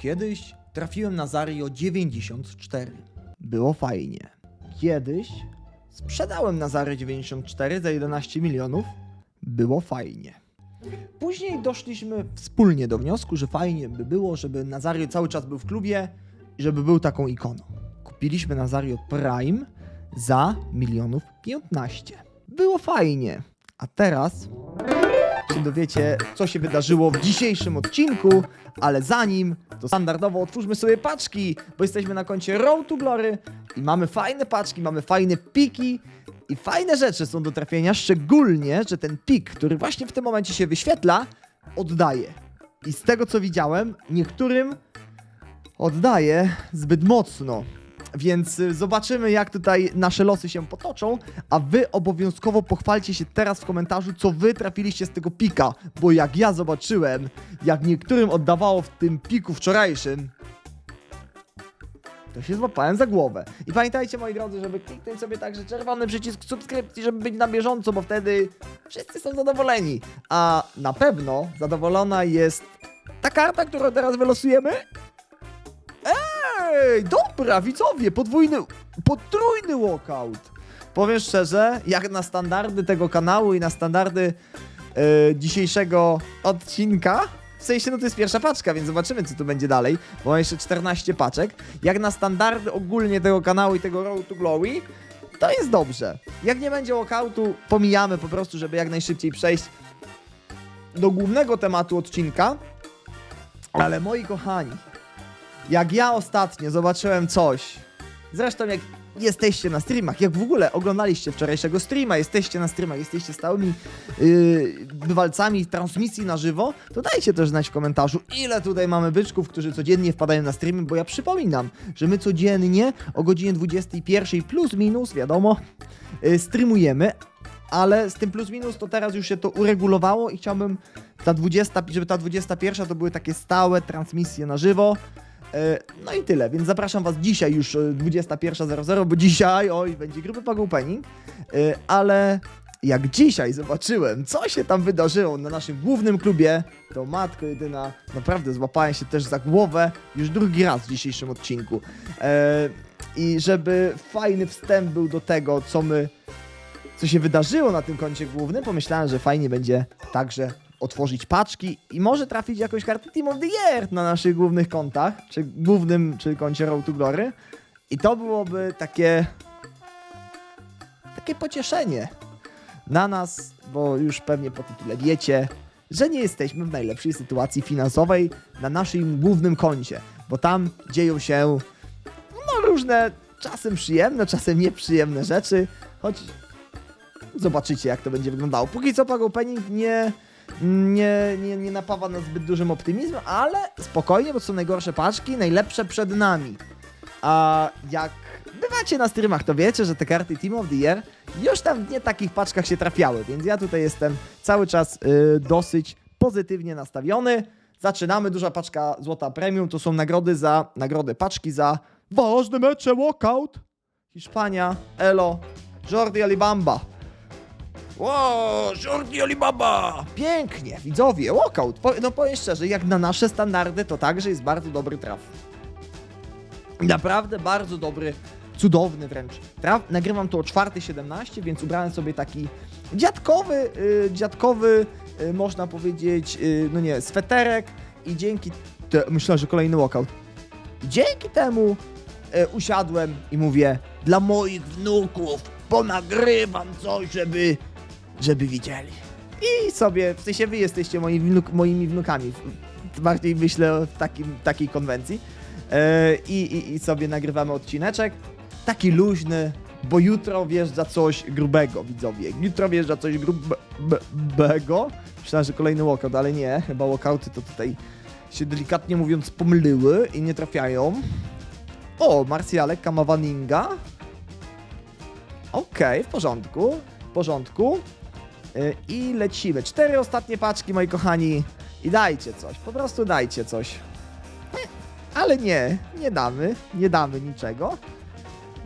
Kiedyś trafiłem na Zario 94. Było fajnie. Kiedyś sprzedałem na Zario 94 za 11 milionów. Było fajnie. Później doszliśmy wspólnie do wniosku, że fajnie by było, żeby Nazario cały czas był w klubie i żeby był taką ikoną. Kupiliśmy Nazario Prime za milionów 15. Było fajnie. A teraz się dowiecie, co się wydarzyło w dzisiejszym odcinku, ale zanim, to standardowo otwórzmy sobie paczki, bo jesteśmy na koncie Road to Glory i mamy fajne paczki, mamy fajne piki i fajne rzeczy są do trafienia, szczególnie, że ten pik, który właśnie w tym momencie się wyświetla, oddaje. I z tego co widziałem, niektórym oddaje zbyt mocno. Więc y, zobaczymy, jak tutaj nasze losy się potoczą, a wy obowiązkowo pochwalcie się teraz w komentarzu, co wy trafiliście z tego pika, bo jak ja zobaczyłem, jak niektórym oddawało w tym piku wczorajszym, to się złapałem za głowę. I pamiętajcie, moi drodzy, żeby kliknąć sobie także czerwony przycisk subskrypcji, żeby być na bieżąco, bo wtedy wszyscy są zadowoleni. A na pewno zadowolona jest ta karta, którą teraz wylosujemy. Ej, dobra, widzowie, podwójny, potrójny walkout. Powiem szczerze, jak na standardy tego kanału i na standardy e, dzisiejszego odcinka, w sensie, no to jest pierwsza paczka, więc zobaczymy, co tu będzie dalej, bo mam jeszcze 14 paczek. Jak na standardy ogólnie tego kanału i tego Road to Glory, to jest dobrze. Jak nie będzie walkoutu, pomijamy po prostu, żeby jak najszybciej przejść do głównego tematu odcinka. Ale moi kochani, jak ja ostatnio zobaczyłem coś, zresztą jak jesteście na streamach, jak w ogóle oglądaliście wczorajszego streama, jesteście na streamach, jesteście stałymi yy, bywalcami transmisji na żywo, to dajcie też znać w komentarzu, ile tutaj mamy byczków, którzy codziennie wpadają na streamy, bo ja przypominam, że my codziennie o godzinie 21 plus minus, wiadomo, yy, streamujemy, ale z tym plus minus to teraz już się to uregulowało i chciałbym ta 20, żeby ta 21 to były takie stałe transmisje na żywo. E, No i tyle, więc zapraszam Was dzisiaj już e, 21.00, bo dzisiaj, oj, będzie gruby pago opening, E, ale jak dzisiaj zobaczyłem, co się tam wydarzyło na naszym głównym klubie, to matko jedyna, naprawdę złapałem się też za głowę już drugi raz w dzisiejszym odcinku. E, I żeby fajny wstęp był do tego, co my co się wydarzyło na tym koncie głównym, pomyślałem, że fajnie będzie także otworzyć paczki i może trafić jakąś kartę Team of the Year na naszych głównych kontach, czy głównym, czy koncie Road to Glory. I to byłoby takie takie pocieszenie na nas, bo już pewnie po tytule wiecie, że nie jesteśmy w najlepszej sytuacji finansowej na naszym głównym koncie, bo tam dzieją się no różne czasem przyjemne, czasem nieprzyjemne rzeczy, choć zobaczycie jak to będzie wyglądało. Póki co Pago Penning nie, nie, nie, nie napawa nas zbyt dużym optymizmem, ale spokojnie, bo są najgorsze paczki, najlepsze przed nami. A jak bywacie na streamach, to wiecie, że te karty Team of the Year już tam w nie takich paczkach się trafiały, więc ja tutaj jestem cały czas y, dosyć pozytywnie nastawiony. Zaczynamy, duża paczka złota premium, to są nagrody za, nagrody paczki za ważne mecze, walkout. Hiszpania, Elo, Jordi Alibamba. Wow, Jordi Alibaba! Pięknie, widzowie, walkout. Po, no powiem szczerze, jak na nasze standardy, to także jest bardzo dobry traf. Naprawdę bardzo dobry, cudowny wręcz. Traf, nagrywam to o 4.17, więc ubrałem sobie taki dziadkowy, y, dziadkowy, y, można powiedzieć, y, no nie, sweterek i dzięki, te, myślę, że kolejny walkout. Dzięki temu y, usiadłem i mówię, dla moich wnuków ponagrywam coś, żeby, żeby widzieli. I sobie, w sensie wy jesteście moi wnuk, moimi wnukami, bardziej myślę w takim, takiej konwencji. E, i, i, I sobie nagrywamy odcineczek. Taki luźny, bo jutro wjeżdża coś grubego, widzowie. Jutro wjeżdża coś grubego. Myślałem, że kolejny walkout, ale nie. Chyba walkouty to tutaj się delikatnie mówiąc pomyliły i nie trafiają. O, Marsjalek, Kamawaninga. Okej, w porządku. W porządku. Y, I lecimy. Cztery ostatnie paczki, moi kochani. I dajcie coś. Po prostu dajcie coś. Ale nie, nie damy, nie damy niczego.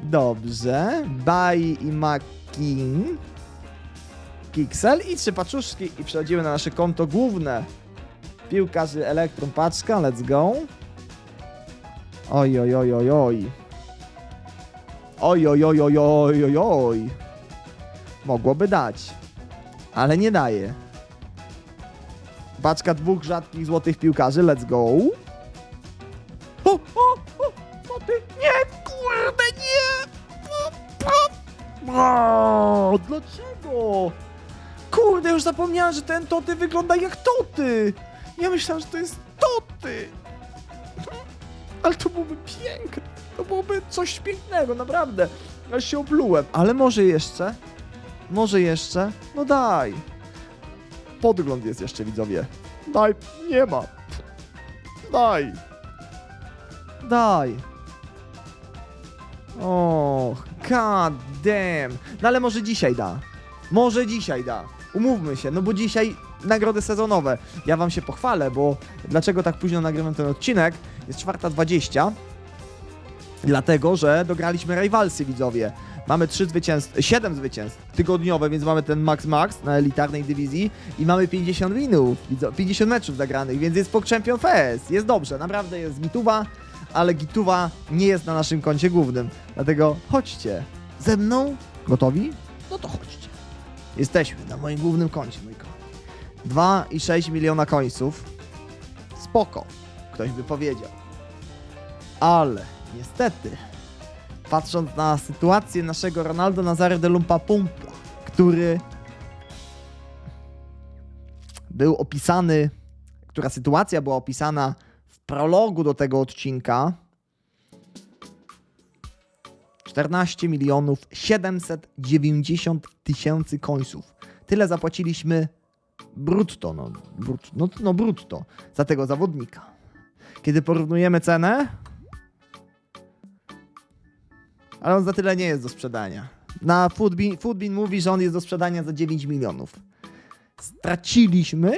Dobrze. Bai i Makin. Pixel i trzy paczuszki i przechodzimy na nasze konto główne. Piłkarzy Elektron paczka, let's go. Oj, oj, oj, oj, oj. Oj, oj, oj, oj, oj, oj, oj. Mogłoby dać, ale nie daje. Paczka dwóch rzadkich złotych piłkarzy, let's go. O, o, o, o ty, nie, kurde, nie. O, o. Dlaczego? Kurde, już zapomniałem, że ten Toty wygląda jak Toty. Ja myślałem, że to jest Toty. Ale to byłoby piękne. To byłoby coś pięknego, naprawdę. Aż się oplułem. Ale może jeszcze? Może jeszcze? No daj. Podgląd jest jeszcze, widzowie. Daj. Nie ma. Daj. Daj. O, god damn. No ale może dzisiaj da. Może dzisiaj da. Umówmy się, no bo dzisiaj nagrody sezonowe. Ja wam się pochwalę, bo dlaczego tak późno nagrywam ten odcinek? Jest 4.20. Dlatego, że dograliśmy Rivalsy, widzowie. Mamy 3 zwycięstw, 7 zwycięstw tygodniowe, więc mamy ten Max Max na elitarnej dywizji i mamy 50 winów, widzo- 50 meczów zagranych, więc jest po Champion Fest. Jest dobrze, naprawdę jest gituwa, ale gituwa nie jest na naszym koncie głównym. Dlatego chodźcie ze mną. Gotowi? No to chodźcie. Jesteśmy na moim głównym koncie, mój kochani. 2,6 miliona końców. Spoko, ktoś by powiedział. Ale niestety, patrząc na sytuację naszego Ronaldo Nazary de Lumpa Pumpa, który był opisany, która sytuacja była opisana w prologu do tego odcinka. 14 milionów 790 tysięcy końców. Tyle zapłaciliśmy brutto, no, brut, no, no brutto, za tego zawodnika. Kiedy porównujemy cenę, ale on za tyle nie jest do sprzedania. Na Foodbean, Foodbean mówi, że on jest do sprzedania za 9 milionów. Straciliśmy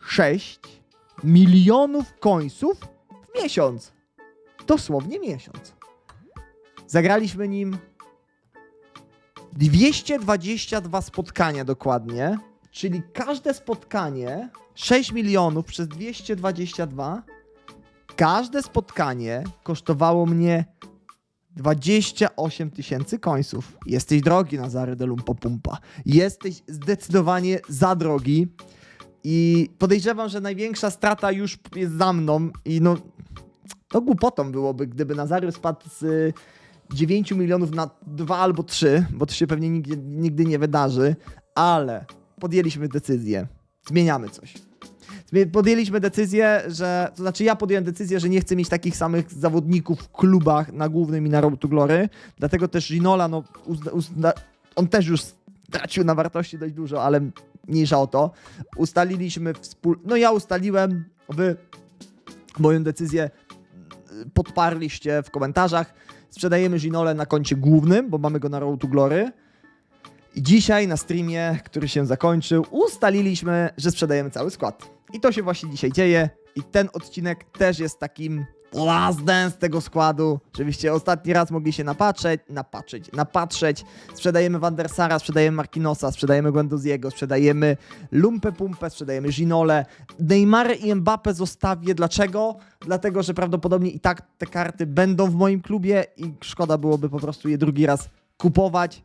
6 milionów końców w miesiąc. Dosłownie miesiąc. Zagraliśmy nim 222 spotkania dokładnie, czyli każde spotkanie 6 milionów przez 222. Każde spotkanie kosztowało mnie 28 tysięcy końców. Jesteś drogi, Nazary de Lumpo Pumpa. Jesteś zdecydowanie za drogi. I podejrzewam, że największa strata już jest za mną. I no, to głupotą byłoby, gdyby Nazary spadł z y, 9 milionów na 2 albo 3, bo to się pewnie nigdy, nigdy nie wydarzy. Ale podjęliśmy decyzję. Zmieniamy coś. Podjęliśmy decyzję, że. To znaczy, ja podjąłem decyzję, że nie chcę mieć takich samych zawodników w klubach na głównym i na Road to Glory. Dlatego też Ginola, no, uzna, uzna, on też już stracił na wartości dość dużo, ale mniejsza o to. Ustaliliśmy wspólnie. No, ja ustaliłem, wy moją decyzję podparliście w komentarzach. Sprzedajemy Ginole na koncie głównym, bo mamy go na Road to Glory. I dzisiaj na streamie, który się zakończył, ustaliliśmy, że sprzedajemy cały skład. I to się właśnie dzisiaj dzieje. I ten odcinek też jest takim last dance tego składu, żebyście ostatni raz mogli się napatrzeć, napatrzeć, napatrzeć. Sprzedajemy Wandersara, sprzedajemy Markinosa, sprzedajemy Guendoziego, sprzedajemy Lumpę Pumpę, sprzedajemy Ginole. Neymar i Mbappe zostawię. Dlaczego? Dlatego, że prawdopodobnie i tak te karty będą w moim klubie i szkoda byłoby po prostu je drugi raz kupować.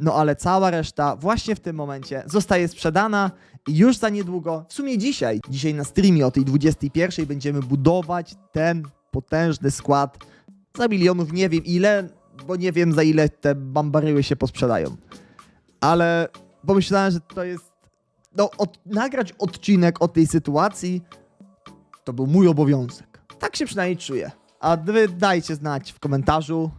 No ale cała reszta właśnie w tym momencie zostaje sprzedana i już za niedługo, w sumie dzisiaj, dzisiaj na streamie o tej 21 będziemy budować ten potężny skład za milionów, nie wiem ile, bo nie wiem za ile te bambaryły się posprzedają. Ale pomyślałem, że to jest, no od, nagrać odcinek o tej sytuacji to był mój obowiązek. Tak się przynajmniej czuję. A wy dajcie znać w komentarzu,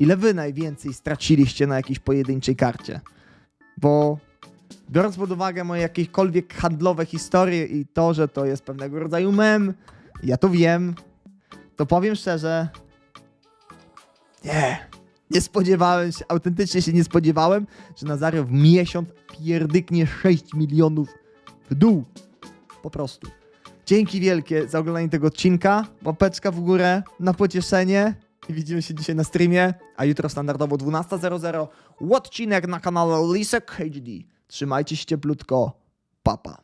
ile wy najwięcej straciliście na jakiejś pojedynczej karcie. Bo biorąc pod uwagę moje jakiekolwiek handlowe historie i to, że to jest pewnego rodzaju mem, ja to wiem, to powiem szczerze, nie, nie spodziewałem się, autentycznie się nie spodziewałem, że Nazario w miesiąc pierdyknie 6 milionów w dół. Po prostu. Dzięki wielkie za oglądanie tego odcinka. Łapeczka w górę na pocieszenie. Widzimy się dzisiaj na streamie, a jutro standardowo 12.00 odcinek na kanale Lisek HD. Trzymajcie się cieplutko. Papa.